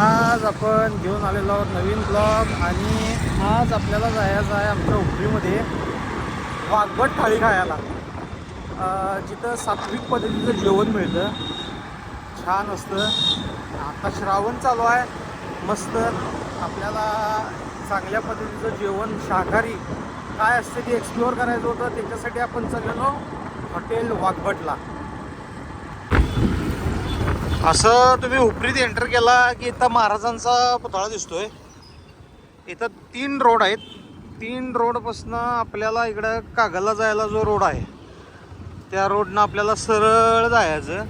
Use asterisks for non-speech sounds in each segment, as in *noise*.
आज आपण घेऊन आलेलो आहोत नवीन ब्लॉग आणि आज आपल्याला जायचं आहे आमच्या उपरीमध्ये वाघबट थाळी खायला. जिथं सात्विक पद्धतीचं जेवण मिळतं. छान असतं. आता श्रावण चालू आहे. मस्त. आपल्याला चांगल्या पद्धतीचं जेवण शाकाहारी काय असतं ते एक्सप्लोअर करायचं होतं त्याच्यासाठी आपण चाललेलो हॉटेल वाघबटला. असं तुम्ही उपरीत एंटर केला की इथं महाराजांचा पुतळा दिसतोय. इथं तीन रोड आहेत. तीन रोडपासनं आपल्याला इकडं कागलला जायला जो रोड आहे त्या रोडनं आपल्याला सरळ जायचं.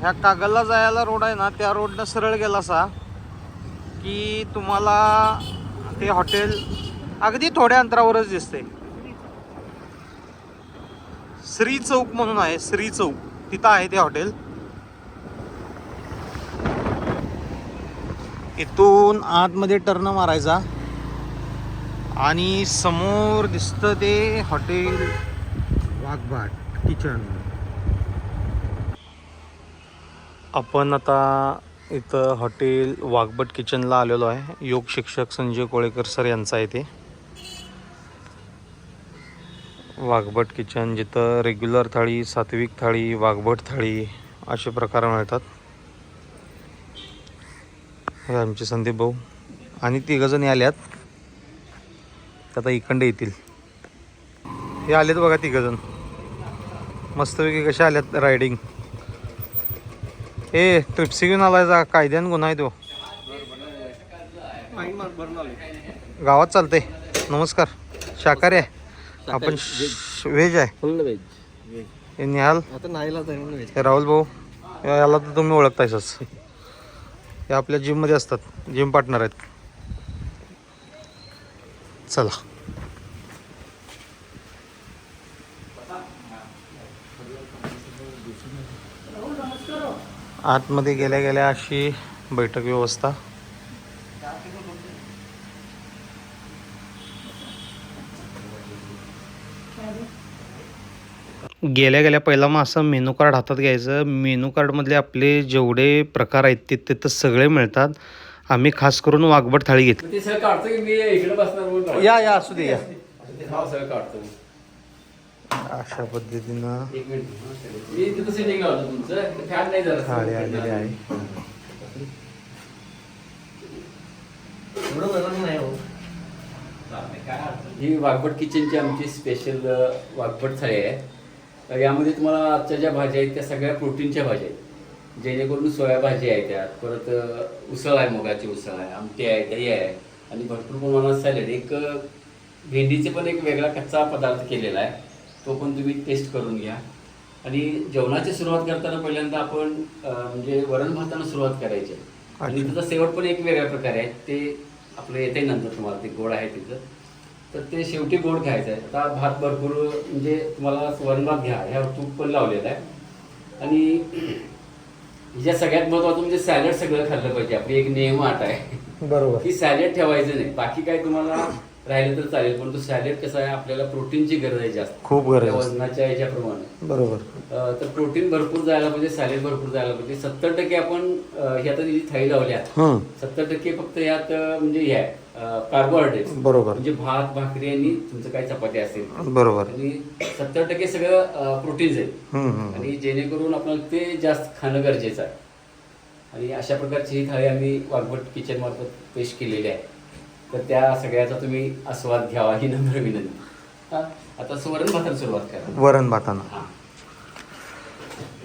ह्या कागलला जायला रोड आहे ना त्या रोडनं सरळ गेला असा की तुम्हाला ते हॉटेल अगदी थोड्या अंतरावरच दिसते श्री चौक म्हणून आहे श्री चौक. तिथं आहे ते हॉटेल इथून आतमध्ये टर्न मारायचा. आणि समोर दिसतं ते हॉटेल वाघबाट किचन. आपण आता इथं हॉटेल वाघबट किचनला आलेलो आहे. योग शिक्षक संजय कोळेकर सर यांचा आहे ते वाघबट किचन जिथं रेग्युलर थाळी सात्विक थाळी वाघबट थाळी असे प्रकार मिळतात. आमचे संदीप भाऊ. आणि तिघजणी आल्यात. आता इकडे येतील. हे आलेत बघा तिघजण. मस्तपैकी कशा आल्यात रायडिंग ए ट्रिप्सी घेऊन आलाय जा कायद्यान गुन्हा आहे तो. गावात चालतंय. नमस्कार. शाकाहारी आहे. आपण व्हेज आहे. हे निहाल. राहुल भाऊ. याला तर तुम्ही ओळखतायच हे आपल्या जिममध्ये असतात. जिम पार्टनर आहेत. चला. आतमध्ये गेल्या गेल्या अशी बैठक व्यवस्था. गेल्या गेल्या पहिला मग असं मेनू कार्ड हातात घ्यायचं. मेनू कार्डमधले आपले जेवढे प्रकार आहेत ते तिथं सगळे मिळतात. आम्ही खास करून वाघबट थाळी घेतली. ते सगळं काढतो की मी इकडे बसणार म्हणून काढतो. या या असू दे या. हा सगळं काढतो. मी. अशा पद्धतीनं. हा, थाळी आलेली आहे. ही. वाघपट किचनची आमची स्पेशल वाघपट थाळी आहे. तर यामध्ये तुम्हाला आजच्या ज्या भाज्या आहेत त्या सगळ्या प्रोटीनच्या भाज्या आहेत. जेणेकरून सोया भाजी आहे त्यात परत उसळ आहे मुगाची उसळ आहे आमटी आहे दही आहे आणि भरपूर प्रमाणात सॅलड. एक भेंडीचे पण एक वेगळा कच्चा पदार्थ केलेला आहे. तो पण तुम्ही टेस्ट करून घ्या. आणि जेवणाची सुरुवात करताना पहिल्यांदा आपण म्हणजे वरण भातानं सुरुवात करायची. आणि. त्याचा शेवट पण एक वेगळ्या प्रकारे आहे. ते आपलं येते नंतर तुम्हाला ते गोड आहे तिथं. तर ते शेवटी गोड खायचं आहे. आता भात भरपूर म्हणजे तुम्हाला वरण भात घ्या ह्यावर तूप पण लावलेलं आहे. आणि ज्या सगळ्यात महत्वाचं म्हणजे सॅलड सगळं खाल्लं पाहिजे. आपली एक नियम आट आहे. बरोबर. की सॅलड ठेवायचं नाही. बाकी काय तुम्हाला राहिलं तर चालेल पण तो सॅलड कसं आहे आपल्याला प्रोटीनची गरज आहे जास्त. खूप गरज. वजनाच्या याच्याप्रमाणे बरोबर. तर प्रोटीन भरपूर जायला पाहिजे सॅलेड भरपूर जायला पाहिजे. सत्तर टक्के आपण ही जी थाळी लावल्या सत्तर टक्के फक्त यात म्हणजे हे आहे. कार्बोहायड्रेट बरोबर. म्हणजे भात भाकरी आणि तुमचं काय चपाती असेल. बरोबर. आणि सत्तर टक्के सगळं प्रोटीन्स आहे. आणि जेणेकरून आपल्याला ते जास्त खाणं गरजेचं आहे. आणि अशा प्रकारची ही थाळी आम्ही वाघबट किचन मार्फत पेश केलेली आहे. तर त्या सगळ्याचा तुम्ही आस्वाद घ्यावा ही नम्र विनंती. आता सुवर्ण भाताला सुरुवात करा. वरण भातानं.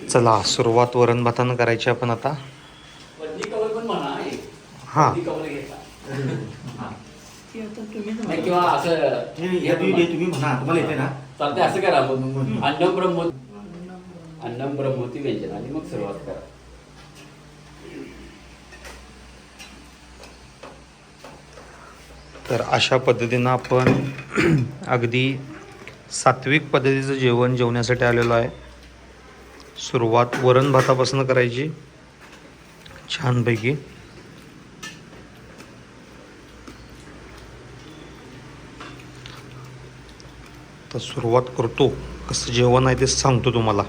चला सुरुवात वरण भातानं करायची आपण आता. हा. नाही, किंवा असं तुम्ही म्हणा तुम्हाला येते ना? चालतंय असं करा मग. अन्नम ब्रह्मो अन्नम ब्रह्मोती व्यंजन. आणि मग सुरुवात करा. तर अशा पद्धतीनं आपण *clears throat* अगदी सात्विक पद्धतीचं जेवण जेवण्यासाठी आलेलो आहे. सुरुवात वरण भातापासून करायची. छानपैकी. तर सुरुवात करतो. कसं जेवण आहे ते सांगतो तुम्हाला.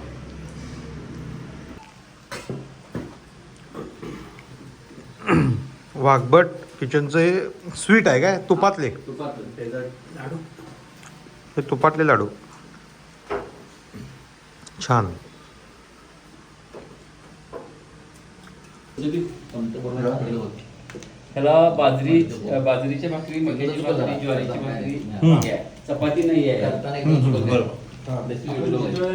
*clears throat* वाघबट किचनचं हे स्वीट आहे काय? तुपातले. हे तुपातले लाडू. छान. ह्याला बाजरी बाजरीच्या भाकरी मग्याची भाकरी ज्वारीची भाकरी चपाती नाही आहे.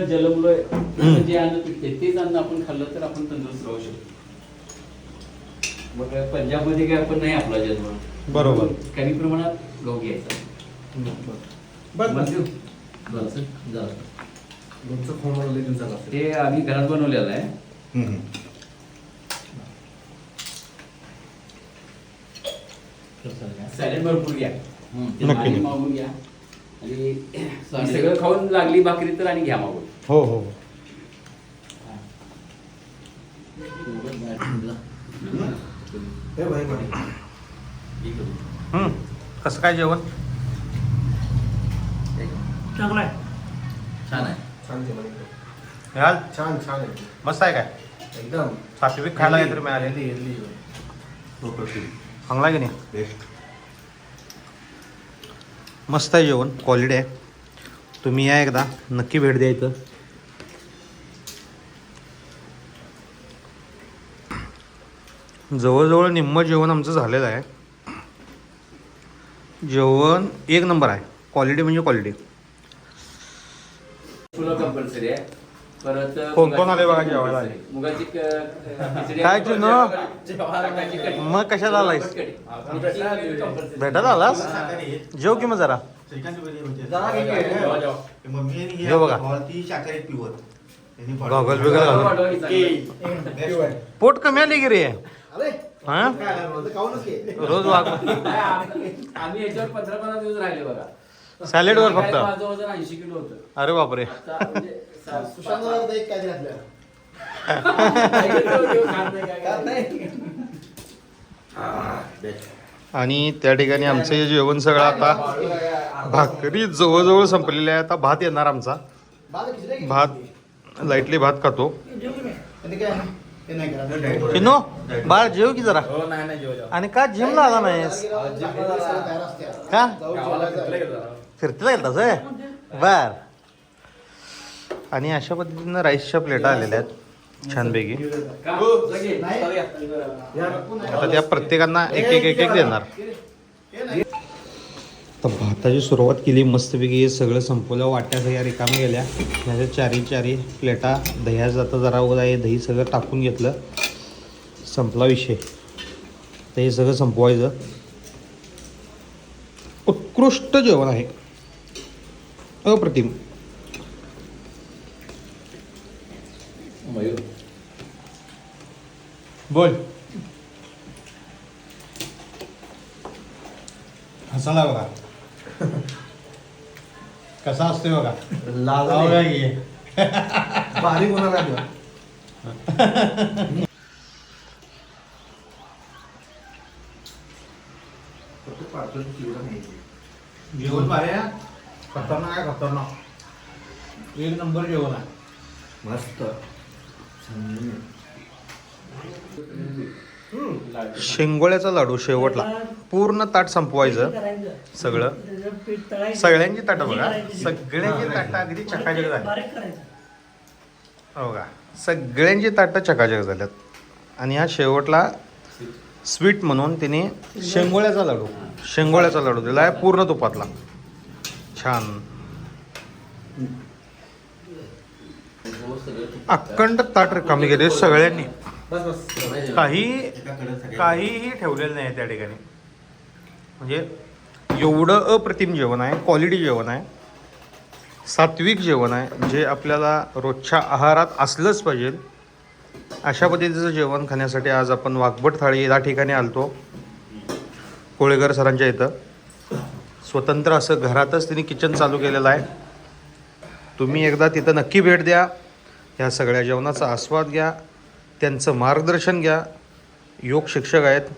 जलमुलं जे अन्न पिकते तेच अन्न आपण खाल्लं तर आपण तंदुरुस्त राहू शकतो. मग पंजाबमध्ये काय आपण नाही आपला जन्म. बरोबर. कमी प्रमाणात गहू घ्यायचा ते आम्ही घरात बनवलेलं आहे. सॅलेड भरपूर घ्या. घ्या. आणि सगळं खाऊन लागली भाकरी तर आणि घ्या मागून. हो हो. हम्म. कसं काय जेवण? चांगला आहे. छान आहे. छान जेवण आहे. याल छान छान आहे. मस्त आहे काय? एकदम. सात्विक खायला काहीतरी मिळाले चांगला आहे की नाही? बेस्ट मस्त आहे जेवण क्वालिटी आहे. तुम्ही या एकदा नक्की भेट द्या इथं. जवळजवळ निम्म जेवण आमचं झालेलं आहे. जेवण एक नंबर आहे. क्वालिटी म्हणजे क्वालिटी कंपल्सरी आहे. परत कोण कोण आले बघा जेवायला? मुगाची क- खिचडी काय? ताकाची कढी. मग कशाला आलायस कढी. आमची. भेटत आलास जेव की मग जरा हे बघा. ती गॉगल बिगल घालून चांगली. पोट कमी आली की रे हा? ते. रोज नाही, आम्ही आम्ही याच्यावर पंधरा पंधरा दिवस राहिले बघा Salad वर फक्त? माझं वजन ऐंशी किलो होतं अरे बापरे आता म्हणजे एक काय. आणि त्या ठिकाणी आमचं हे जेवण सगळं आता भाकरी जवळजवळ संपलेली आहे आता भात येणार आमचा. भात लाईटली भात खातो. चिनो बाळ जेव की जरा हो, नाही, नाही, जेवा, जेवा. आणि का जिमला आला नाहीस. का. फिरतीला गेलतास होय? बर आणि अशा पद्धतीनं राईसच्या प्लेटा आलेल्या आहेत. छानपैकी. आता त्या प्रत्येकांना एक एक एक एक देणार. तर भाताची सुरुवात केली मस्तपैकी हे सगळं संपवलं. वाट्या सगळ्या रिकाम्या गेल्या. ह्याच्या चारी चारी प्लेटा दह्या जाता जरा वगैरे हे दही सगळं टाकून घेतलं. संपला विषय. तर हे सगळं संपवायचं. उत्कृष्ट जेवण आहे. अप्रतिम. मयूर. बोल हसाला बघा कसा असतोय बघा लाल हो. काय की? बारीक होणार आहे बघा. फक्त पातळ चिवडा नाही. जेवण आहे खतरनाक आहे खतरनाक एक नंबर जेवण आहे मस्त शेंगोळ्याचा लाडू शेवटला. पूर्ण ताट संपवायचं सगळं. सगळ्यांची ताटं बघा. सगळ्यांची ताटं अगदी चकाचक झाली. हो का सगळ्यांची ताटं चकाचक झाल्यात. आणि हा शेवटला स्वीट म्हणून तिने शेंगोळ्याचा लाडू शेंगोळ्याचा लाडू दिला आहे पूर्ण तुपातला. छान. अखंड ताट रिकामी केले सगळ्यांनी. काही काहीही ठेवलेलं नाही त्या ठिकाणी. म्हणजे एवढं अप्रतिम जेवण आहे क्वालिटी जेवण आहे. सात्विक जेवण आहे जे आपल्याला रोजच्या आहारात असलंच पाहिजे. अशा पद्धतीचं जेवण खाण्यासाठी आज आपण वाघबट थाळी या ठिकाणी आलतो कोळेकर सरांच्या इथं. स्वतंत्र असं घरातच त्यांनी किचन चालू केलेलं आहे. तुम्ही एकदा तिथं नक्की भेट द्या. ह्या सगळ्या जेवणाचा आस्वाद घ्या त्यांचं मार्गदर्शन घ्या. योग शिक्षक आहेत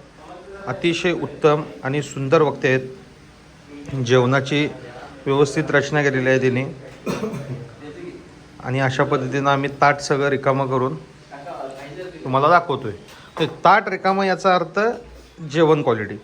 अतिशय उत्तम आणि सुंदर वक्ते आहेत. जेवणाची व्यवस्थित रचना केलेली आहे तिने. आणि अशा पद्धतीनं आम्ही ताट सगळं रिकामं करून तुम्हाला दाखवतोय. ते ताट रिकामं याचा अर्थ जेवण क्वालिटी